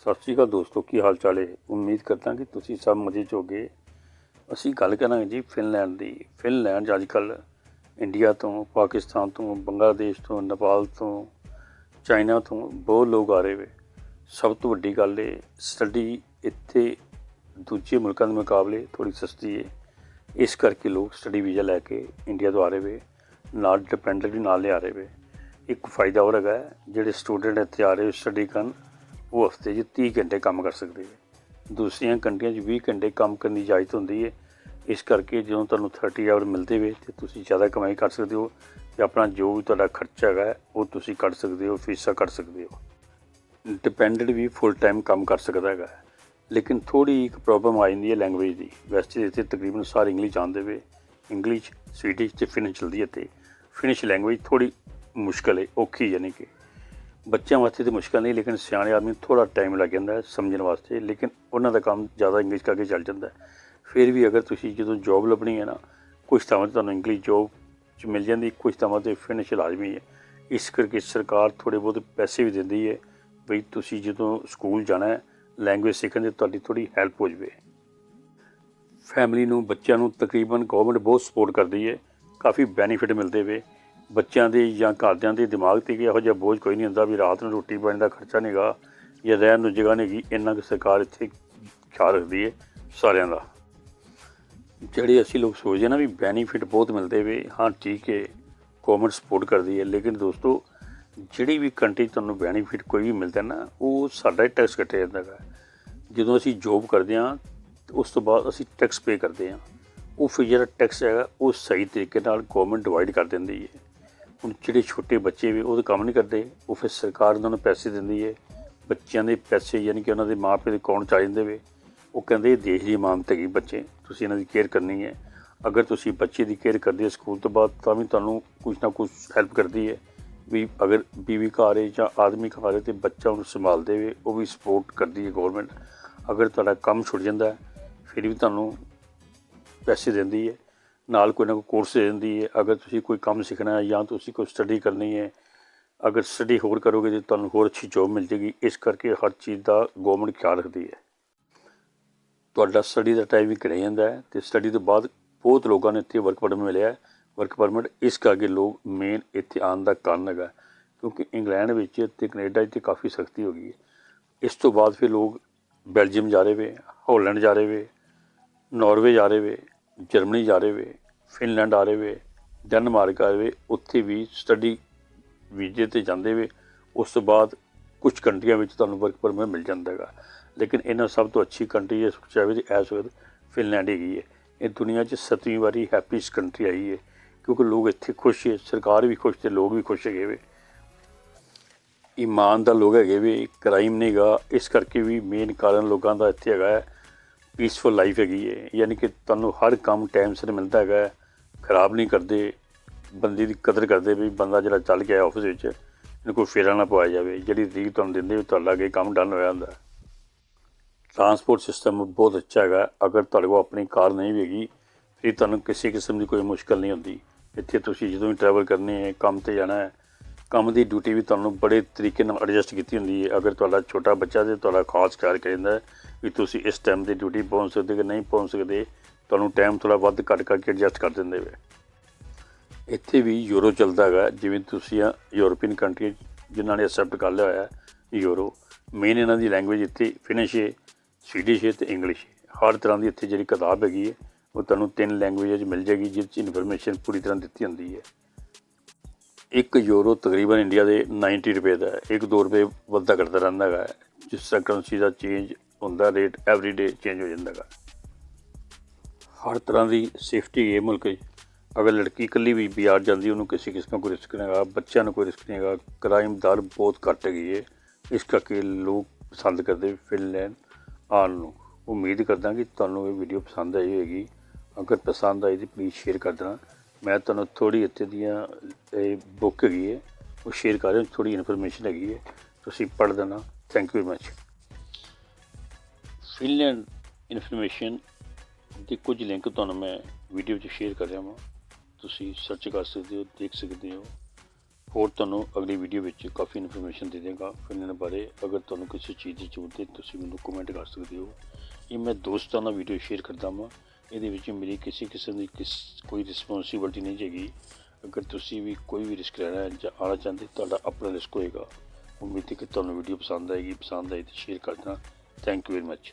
ਸਤਿ ਸ਼੍ਰੀ ਅਕਾਲ ਦੋਸਤੋ, ਕੀ ਹਾਲ ਚਾਲ ਹੈ? ਉਮੀਦ ਕਰਦਾ ਕਿ ਤੁਸੀਂ ਸਭ ਮਜ਼ੇ 'ਚ ਹੋਗੇ। ਅਸੀਂ ਗੱਲ ਕਰਾਂਗੇ ਜੀ ਫਿਨਲੈਂਡ ਦੀ। ਫਿਨਲੈਂਡ 'ਚ ਅੱਜ ਕੱਲ੍ਹ ਇੰਡੀਆ ਤੋਂ, ਪਾਕਿਸਤਾਨ ਤੋਂ, ਬੰਗਲਾਦੇਸ਼ ਤੋਂ, ਨੇਪਾਲ ਤੋਂ, ਚਾਈਨਾ ਤੋਂ ਬਹੁਤ ਲੋਕ ਆ ਰਹੇ ਵੇ। ਸਭ ਤੋਂ ਵੱਡੀ ਗੱਲ ਹੈ ਸਟੱਡੀ ਇੱਥੇ ਦੂਜੇ ਮੁਲਕਾਂ ਦੇ ਮੁਕਾਬਲੇ ਥੋੜੀ ਸਸਤੀ ਹੈ ਇਸ ਕਰਕੇ ਲੋਕ ਸਟੱਡੀ ਵੀਜ਼ਾ ਲੈ ਕੇ ਇੰਡੀਆ ਤੋਂ ਆ ਰਹੇ ਵੇ। ਨਾਲ ਡਿਪੈਂਡੈਂਟ ਵੀ ਨਾਲ ਲਿਆ ਰਹੇ ਵੇ। ਇੱਕ ਫਾਇਦਾ ਹੋਰ ਹੈਗਾ, ਜਿਹੜੇ ਸਟੂਡੈਂਟ ਇੱਥੇ ਆ ਰਹੇ ਸਟੱਡੀ ਕਰਨ ਉਹ ਹਫ਼ਤੇ 'ਚ 30 ਘੰਟੇ ਕੰਮ ਕਰ ਸਕਦੇ ਹੈ। ਦੂਸਰੀਆਂ ਕੰਟਰੀਆਂ 'ਚ 20 ਘੰਟੇ ਕੰਮ ਕਰਨ ਦੀ ਇਜਾਜ਼ਤ ਹੁੰਦੀ ਹੈ। ਇਸ ਕਰਕੇ ਜਦੋਂ ਤੁਹਾਨੂੰ 30 ਆਵਰ ਮਿਲਦੇ ਵੇ ਤੇ ਤੁਸੀਂ ਜ਼ਿਆਦਾ ਕਮਾਈ ਕਰ ਸਕਦੇ ਹੋ ਤੇ ਆਪਣਾ ਜੋ ਵੀ ਤੁਹਾਡਾ ਖਰਚਾ ਹੈਗਾ, ਉਹ ਤੁਸੀਂ ਕੱਢ ਸਕਦੇ ਹੋ, ਫੀਸਾਂ ਕੱਢ ਸਕਦੇ ਹੋ। ਡਿਪੈਂਡੈਂਟ ਵੀ ਫੁੱਲ ਟਾਈਮ ਕੰਮ ਕਰ ਸਕਦਾ ਹੈਗਾ। ਲੇਕਿਨ ਥੋੜੀ ਇੱਕ ਪ੍ਰੋਬਲਮ ਆ ਜਾਂਦੀ ਹੈ ਲੈਂਗੁਏਜ ਦੀ। ਵੈਸੇ ਇੱਥੇ ਤਕਰੀਬਨ ਸਾਰੇ ਇੰਗਲਿਸ਼ ਆਉਂਦੇ ਵੇ। ਇੰਗਲਿਸ਼ ਸਵੀਡਿਸ਼ ਤੇ ਫਿਨਿਸ਼ ਚਲਦੀ ਹੈ ਤੇ ਫਿਨਿਸ਼ ਲੈਂਗੁਏਜ ਥੋੜੀ ਮੁਸ਼ਕਲ ਹੈ, ਔਖੀ ਯਾਨੀ ਕਿ। ਬੱਚਿਆਂ ਵਾਸਤੇ ਤੇ ਮੁਸ਼ਕਲ ਨਹੀਂ, ਲੇਕਿਨ ਸਿਆਣੇ ਆਦਮੀ ਥੋੜਾ ਟਾਈਮ ਲੱਗ ਜਾਂਦਾ ਹੈ ਸਮਝਣ ਵਾਸਤੇ, ਲੇਕਿਨ ਉਹਨਾਂ ਦਾ ਕੰਮ ਜ਼ਿਆਦਾ ਇੰਗਲਿਸ਼ ਕਰਕੇ ਚੱਲ ਜਾਂਦਾ ਹੈ। ਫਿਰ ਵੀ ਅਗਰ ਤੁਸੀਂ ਜਦੋਂ ਜੌਬ ਲੱਭਣੀ ਹੈ ਨਾ ਕੁਝ ਥਾਵਾਂ 'ਤੇ ਤੁਹਾਨੂੰ ਇੰਗਲਿਸ਼ ਜੌਬ 'ਚ ਮਿਲ ਜਾਂਦੀ ਕੁਝ ਥਾਵਾਂ 'ਤੇ ਫਿਨਿਸ਼ ਲਾਜ਼ਮੀ ਹੈ। ਇਸ ਕਰਕੇ ਸਰਕਾਰ ਥੋੜੇ ਬਹੁਤ ਪੈਸੇ ਵੀ ਦਿੰਦੀ ਹੈ ਵੀ ਤੁਸੀਂ ਜਦੋਂ ਸਕੂਲ ਜਾਣਾ ਹੈ ਲੈਂਗੁਏਜ ਸਿੱਖਣ ਦੀ ਤੁਹਾਡੀ ਥੋੜੀ ਹੈਲਪ ਹੋ ਜਾਵੇ। ਫੈਮਿਲੀ ਨੂੰ, ਬੱਚਿਆਂ ਨੂੰ ਤਕਰੀਬਨ ਗਵਰਨਮੈਂਟ ਬਹੁਤ ਸਪੋਰਟ ਕਰਦੀ ਹੈ, ਕਾਫੀ ਬੈਨੀਫਿਟ ਮਿਲਦੇ ਵੇ ਬੱਚਿਆਂ ਦੇ ਜਾਂ ਘਰਦਿਆਂ ਦੇ ਦਿਮਾਗ ਤੇ ਕਿ ਇਹੋ ਜਿਹਾ ਬੋਝ ਕੋਈ ਨਹੀਂ ਹੁੰਦਾ ਵੀ ਰਾਤ ਨੂੰ ਰੋਟੀ ਪਾਣੀ ਦਾ ਖਰਚਾ ਨਹੀਂਗਾ ਜਾਂ ਰਹਿਣ ਨੂੰ ਜਗ੍ਹਾ ਨਹੀਂਗੀ ਇੰਨਾ ਕੁ ਸਰਕਾਰ ਇੱਥੇ ਖਿਆਲ ਰੱਖਦੀ ਹੈ ਸਾਰਿਆਂ ਦਾ। ਜਿਹੜੇ ਅਸੀਂ ਲੋਕ ਸੋਚਦੇ ਨਾ ਵੀ ਬੈਨੀਫਿਟ ਬਹੁਤ ਮਿਲਦੇ ਵੇ, ਹਾਂ ਠੀਕ ਹੈ ਗਵਰਨਮੈਂਟ ਸਪੋਰਟ ਕਰਦੀ ਹੈ, ਲੇਕਿਨ ਦੋਸਤੋ ਜਿਹੜੀ ਵੀ ਕੰਟਰੀ ਤੁਹਾਨੂੰ ਬੈਨੀਫਿਟ ਕੋਈ ਵੀ ਮਿਲਦਾ ਨਾ, ਉਹ ਸਾਡਾ ਹੀ ਟੈਕਸ ਕੱਟਿਆ ਜਾਂਦਾ ਹੈ ਜਦੋਂ ਅਸੀਂ ਜੋਬ ਕਰਦੇ ਹਾਂ, ਉਸ ਤੋਂ ਬਾਅਦ ਅਸੀਂ ਟੈਕਸ ਪੇ ਕਰਦੇ ਹਾਂ। ਉਹ ਫਿਰ ਜਿਹੜਾ ਟੈਕਸ ਹੈਗਾ, ਉਹ ਸਹੀ ਤਰੀਕੇ ਨਾਲ ਗਵਰਨਮੈਂਟ ਡਿਵਾਈਡ ਕਰ ਦਿੰਦੀ ਹੈ। ਹੁਣ ਜਿਹੜੇ ਛੋਟੇ ਬੱਚੇ ਵੀ ਉਹ ਤਾਂ ਕੰਮ ਨਹੀਂ ਕਰਦੇ, ਉਹ ਫਿਰ ਸਰਕਾਰ ਉਹਨਾਂ ਨੂੰ ਪੈਸੇ ਦਿੰਦੀ ਹੈ ਬੱਚਿਆਂ ਦੇ ਪੈਸੇ ਯਾਨੀ ਕਿ ਉਹਨਾਂ ਦੇ ਮਾਪੇ ਦੇ ਕੌਣ ਚ ਆ ਜਾਂਦੇ ਵੇ, ਉਹ ਕਹਿੰਦੇ ਦੇਸ਼ ਦੀ ਇਮਾਨਤ ਹੈਗੀ ਬੱਚੇ, ਤੁਸੀਂ ਇਹਨਾਂ ਦੀ ਕੇਅਰ ਕਰਨੀ ਹੈ ਅਗਰ ਤੁਸੀਂ ਬੱਚੇ ਦੀ ਕੇਅਰ ਕਰਦੇ ਹੋ ਸਕੂਲ ਤੋਂ ਬਾਅਦ, ਤਾਂ ਵੀ ਤੁਹਾਨੂੰ ਕੁਝ ਨਾ ਕੁਝ ਹੈਲਪ ਕਰਦੀ ਹੈ ਵੀ ਅਗਰ ਬੀਵੀ ਘਰ ਹੈ ਜਾਂ ਆਦਮੀ ਘਰ ਹੈ ਤੇ ਬੱਚਾ ਉਹਨੂੰ ਸੰਭਾਲਦੇ ਵੇ ਉਹ ਵੀ ਸਪੋਰਟ ਕਰਦੀ ਹੈ ਗਵਰਨਮੈਂਟ ਅਗਰ ਤੁਹਾਡਾ ਕੰਮ ਛੁੱਟ ਜਾਂਦਾ, ਫਿਰ ਵੀ ਤੁਹਾਨੂੰ ਪੈਸੇ ਦਿੰਦੀ ਹੈ ਨਾਲ ਕੋਈ ਨਾ ਕੋਈ ਕੋਰਸ ਦੇ ਦਿੰਦੀ ਹੈ। ਅਗਰ ਤੁਸੀਂ ਕੋਈ ਕੰਮ ਸਿੱਖਣਾ ਹੈ ਜਾਂ ਤੁਸੀਂ ਕੋਈ ਸਟੱਡੀ ਕਰਨੀ ਹੈ, ਅਗਰ ਸਟੱਡੀ ਹੋਰ ਕਰੋਗੇ ਤਾਂ ਤੁਹਾਨੂੰ ਹੋਰ ਅੱਛੀ ਜੋਬ ਮਿਲ ਜੇਗੀ। ਇਸ ਕਰਕੇ ਹਰ ਚੀਜ਼ ਦਾ ਗਵਰਨਮੈਂਟ ਖਿਆਲ ਰੱਖਦੀ ਹੈ। ਤੁਹਾਡਾ ਸਟੱਡੀ ਦਾ ਟਾਈਮ ਵੀ ਘਟਿਆ ਜਾਂਦਾ ਹੈ ਤੇ ਸਟੱਡੀ ਤੋਂ ਬਾਅਦ ਬਹੁਤ ਲੋਕਾਂ ਨੂੰ ਇੱਥੇ ਵਰਕ ਪਰਮਿਟ ਮਿਲਿਆ ਵਰਕ ਪਰਮਿਟ ਇਸ ਕਰਕੇ ਲੋਕ ਮੇਨ ਇੱਥੇ ਆਉਣ ਦਾ ਕਾਰਨ ਹੈਗਾ ਕਿਉਂਕਿ ਇੰਗਲੈਂਡ ਵਿੱਚ ਤੇ ਕੈਨੇਡਾ 'ਚ ਤੇ ਕਾਫੀ ਸਖਤੀ ਹੋ ਗਈ ਹੈ। ਇਸ ਤੋਂ ਬਾਅਦ ਫਿਰ ਲੋਕ ਬੈਲਜੀਅਮ ਜਾ ਰਹੇ ਵੇ ਹਾਲੈਂਡ ਜਾ ਰਹੇ ਵੇ ਨਾਰਵੇ ਜਾ ਰਹੇ ਵੇ ਜਰਮਨੀ ਜਾ ਰਹੇ ਵੇ, ਫਿਨਲੈਂਡ ਆ ਰਹੇ ਵੇ, ਡੈਨਮਾਰਕ ਆ ਰਹੇ ਵੇ, ਉੱਥੇ ਵੀ ਸਟੱਡੀ ਵੀਜ਼ੇ ਤੇ ਜਾਂਦੇ ਵੇ, ਉਸ ਤੋਂ ਬਾਅਦ ਕੁਝ ਕੰਟਰੀਆਂ ਵਿੱਚ ਤੁਹਾਨੂੰ ਵਰਕ ਪਰਮਿਟ ਮਿਲ ਜਾਂਦਾ ਹੈਗਾ। ਲੇਕਿਨ ਇਹਨਾਂ ਸਭ ਤੋਂ ਅੱਛੀ ਕੰਟਰੀ ਇਸ ਚਾਹੇ ਦੀ ਇਸ ਵਕਤ ਫਿਨਲੈਂਡ ਹੈਗੀ ਹੈ ਇਹ ਦੁਨੀਆ 'ਚ ਸੱਤਵੀਂ ਵਾਰੀ ਹੈਪੀਸਟ ਕੰਟਰੀ ਆਈ ਹੈ ਕਿਉਂਕਿ ਲੋਕ ਇੱਥੇ ਖੁਸ਼ ਹੈ ਸਰਕਾਰ ਵੀ ਖੁਸ਼ ਤੇ ਲੋਕ ਵੀ ਖੁਸ਼ ਹੈਗੇ ਵੇ। ਇਮਾਨਦਾਰ ਲੋਕ ਹੈਗੇ ਵੀ ਕ੍ਰਾਈਮ ਨਹੀਂਗਾ ਇਸ ਕਰਕੇ ਵੀ ਮੇਨ ਕਾਰਨ ਲੋਕਾਂ ਦਾ ਇੱਥੇ ਹੈਗਾ ਹੈ ਪੀਸਫੁਲ ਲਾਈਫ ਹੈਗੀ ਹੈ ਯਾਨੀ ਕਿ ਤੁਹਾਨੂੰ ਹਰ ਕੰਮ ਟਾਈਮ ਸਿਰ ਮਿਲਦਾ ਹੈਗਾ ਖਰਾਬ ਨਹੀਂ ਕਰਦੇ। ਬੰਦੇ ਦੀ ਕਦਰ ਕਰਦੇ ਵੀ ਬੰਦਾ ਜਿਹੜਾ ਚੱਲ ਗਿਆ ਆਫਿਸ ਵਿੱਚ, ਇਹਨੂੰ ਕੋਈ ਫੇਰਾ ਨਾ ਪਵਾਇਆ ਜਾਵੇ। ਜਿਹੜੀ ਰੀਕ ਤੁਹਾਨੂੰ ਦਿੰਦੇ ਵੀ ਤੁਹਾਡਾ ਅੱਗੇ ਕੰਮ ਡਨ ਹੋਇਆ ਹੁੰਦਾ। ਟਰਾਂਸਪੋਰਟ ਸਿਸਟਮ ਬਹੁਤ ਅੱਛਾ ਹੈਗਾ। ਅਗਰ ਤੁਹਾਡੇ ਕੋਲ ਆਪਣੀ ਕਾਰ ਨਹੀਂ ਵੀ ਹੈਗੀ, ਫਿਰ ਤੁਹਾਨੂੰ ਕਿਸੇ ਕਿਸਮ ਦੀ ਕੋਈ ਮੁਸ਼ਕਲ ਨਹੀਂ ਹੁੰਦੀ। ਇੱਥੇ ਤੁਸੀਂ ਜਦੋਂ ਵੀ ਟਰੈਵਲ ਕਰਨੀ ਹੈ, ਕੰਮ ਤੇ ਜਾਣਾ ਹੈ ਕੰਮ ਦੀ ਡਿਊਟੀ ਵੀ ਤੁਹਾਨੂੰ ਬੜੇ ਤਰੀਕੇ ਨਾਲ ਐਡਜਸਟ ਕੀਤੀ ਹੁੰਦੀ ਹੈ। ਅਗਰ ਤੁਹਾਡਾ ਛੋਟਾ ਬੱਚਾ ਤੇ ਤੁਹਾਡਾ ਖਾਸ ਖਿਆਲ ਕਹਿੰਦਾ ਹੈ ਵੀ ਤੁਸੀਂ ਇਸ ਟਾਈਮ ਤੇ ਡਿਊਟੀ ਪਹੁੰਚ ਸਕਦੇ ਕਿ ਨਹੀਂ ਪਹੁੰਚ ਸਕਦੇ, ਤੁਹਾਨੂੰ ਟਾਈਮ ਥੋੜਾ ਵੱਧ ਘੱਟ ਕਰਕੇ ਐਡਜਸਟ ਕਰ ਦਿੰਦੇ ਵੇ। ਇੱਥੇ ਵੀ ਯੂਰੋ ਚੱਲਦਾ ਹੈਗਾ, ਜਿਵੇਂ ਤੁਸੀਂ ਆ ਯੂਰਪੀਅਨ ਕੰਟਰੀ ਜਿਨ੍ਹਾਂ ਨੇ ਐਕਸੈਪਟ ਕਰ ਲਿਆ ਹੋਇਆ ਯੂਰੋ ਮੇਨ ਇਹਨਾਂ ਦੀ ਲੈਂਗੁਏਜ ਇੱਥੇ ਫਿਨਿਸ਼ ਹੈ ਸਵੀਡਿਸ਼ ਹੈ ਤੇ ਇੰਗਲਿਸ਼ ਹੈ ਹਰ ਤਰ੍ਹਾਂ ਦੀ ਇੱਥੇ ਜਿਹੜੀ ਕਿਤਾਬ ਹੈਗੀ ਹੈ ਉਹ ਤੁਹਾਨੂੰ ਤਿੰਨ ਲੈਂਗੁਏਜ ਮਿਲ ਜਾਏਗੀ, ਜਿਸ 'ਚ ਇਨਫੋਰਮੇਸ਼ਨ ਪੂਰੀ ਤਰ੍ਹਾਂ ਦਿੱਤੀ ਹੁੰਦੀ ਹੈ। ਇੱਕ ਯੂਰੋ ਤਕਰੀਬਨ ਇੰਡੀਆ ਦੇ 90 ਰੁਪਏ ਦਾ ਹੈ। ਇੱਕ 2 ਰੁਪਏ ਵੱਧਦਾ ਘਟਦਾ ਰਹਿੰਦਾ ਹੈਗਾ ਜਿਸ ਤਰ੍ਹਾਂ ਕਰੰਸੀ ਦਾ ਚੇਂਜ ਹੁੰਦਾ ਰੇਟ ਐਵਰੀ ਡੇ ਚੇਂਜ ਹੋ ਜਾਂਦਾ ਹੈਗਾ। ਹਰ ਤਰ੍ਹਾਂ ਦੀ ਸੇਫਟੀ ਹੈ ਮੁਲਕ 'ਚ। ਅਗਰ ਲੜਕੀ ਇਕੱਲੀ ਵੀ ਬਾਜ਼ਾਰ ਜਾਂਦੀ, ਉਹਨੂੰ ਕਿਸੇ ਕਿਸਮ ਦਾ ਕੋਈ ਰਿਸਕ ਨਹੀਂ ਹੈਗਾ। ਬੱਚਿਆਂ ਨੂੰ ਕੋਈ ਰਿਸਕ ਨਹੀਂ ਹੈਗਾ। ਕ੍ਰਾਈਮ ਦਰ ਬਹੁਤ ਘੱਟ ਹੈਗੀ ਹੈ। ਇਸ ਕਰਕੇ ਲੋਕ ਪਸੰਦ ਕਰਦੇ ਫਿਨਲੈਂਡ ਆਉਣ ਨੂੰ। ਉਮੀਦ ਕਰਦਾ ਕਿ ਤੁਹਾਨੂੰ ਇਹ ਵੀਡੀਓ ਪਸੰਦ ਆਈ ਹੋਵੇਗੀ ਅਗਰ ਪਸੰਦ ਆਈ ਤਾਂ ਪਲੀਜ਼ ਸ਼ੇਅਰ ਕਰ ਦੇਣਾ। ਮੈਂ ਤੁਹਾਨੂੰ ਥੋੜੀ ਇੱਥੇ ਦੀਆਂ, ਇਹ ਬੁੱਕ ਹੈਗੀ ਹੈ, ਉਹ ਸ਼ੇਅਰ ਕਰ ਰਿਹਾ ਥੋੜੀ ਇਨਫੋਰਮੇਸ਼ਨ ਹੈਗੀ ਹੈ, ਤੁਸੀਂ ਪੜ੍ਹ ਦੇਣਾ। Thank you much Finland information ਦੇ ਕੁਝ ਲਿੰਕ ਤੁਹਾਨੂੰ ਮੈਂ ਵੀਡੀਓ 'ਚ ਸ਼ੇਅਰ ਕਰ ਰਿਹਾ ਹਾਂ ਤੁਸੀਂ ਸਰਚ ਕਰ ਸਕਦੇ ਹੋ, ਦੇਖ ਸਕਦੇ ਹੋ। ਹੋਰ ਤੁਹਾਨੂੰ ਅਗਲੀ ਵੀਡੀਓ ਵਿੱਚ ਕਾਫੀ ਇਨਫੋਰਮੇਸ਼ਨ ਦੇ ਦੇਵਾਂਗਾ ਫਿਨਲੈਂਡ ਬਾਰੇ। ਅਗਰ ਤੁਹਾਨੂੰ ਕਿਸੇ ਚੀਜ਼ ਦੀ ਜ਼ਰੂਰਤ ਹੈ, ਤੁਸੀਂ ਮੈਨੂੰ ਕਮੈਂਟ ਕਰ ਸਕਦੇ ਹੋ। ਇਹ ਮੈਂ ਦੋਸਤਾਂ ਨਾਲ ਵੀਡੀਓ ਸ਼ੇਅਰ ਕਰਦਾ ਹਾਂ ਇਹਦੇ ਵਿੱਚ ਮੇਰੀ ਕਿਸੇ ਕਿਸਮ ਦੀ ਕਿਸ, ਕੋਈ ਰਿਸਪੌਂਸਿਬਿਲਟੀ ਨਹੀਂ ਹੈਗੀ ਅਗਰ ਤੁਸੀਂ ਵੀ ਕੋਈ ਵੀ ਰਿਸਕ ਲੈਣਾ ਜਾਂ ਆਉਣਾ ਚਾਹੁੰਦੇ, ਤੁਹਾਡਾ ਆਪਣਾ ਰਿਸਕ ਹੋਏਗਾ। ਉਮੀਦ ਹੈ ਕਿ ਤੁਹਾਨੂੰ ਵੀਡੀਓ ਪਸੰਦ ਆਏਗੀ। ਪਸੰਦ ਆਈ ਤਾਂ ਸ਼ੇਅਰ ਕਰਨਾ ਥੈਂਕ ਯੂ ਵੈਰੀ ਮੱਚ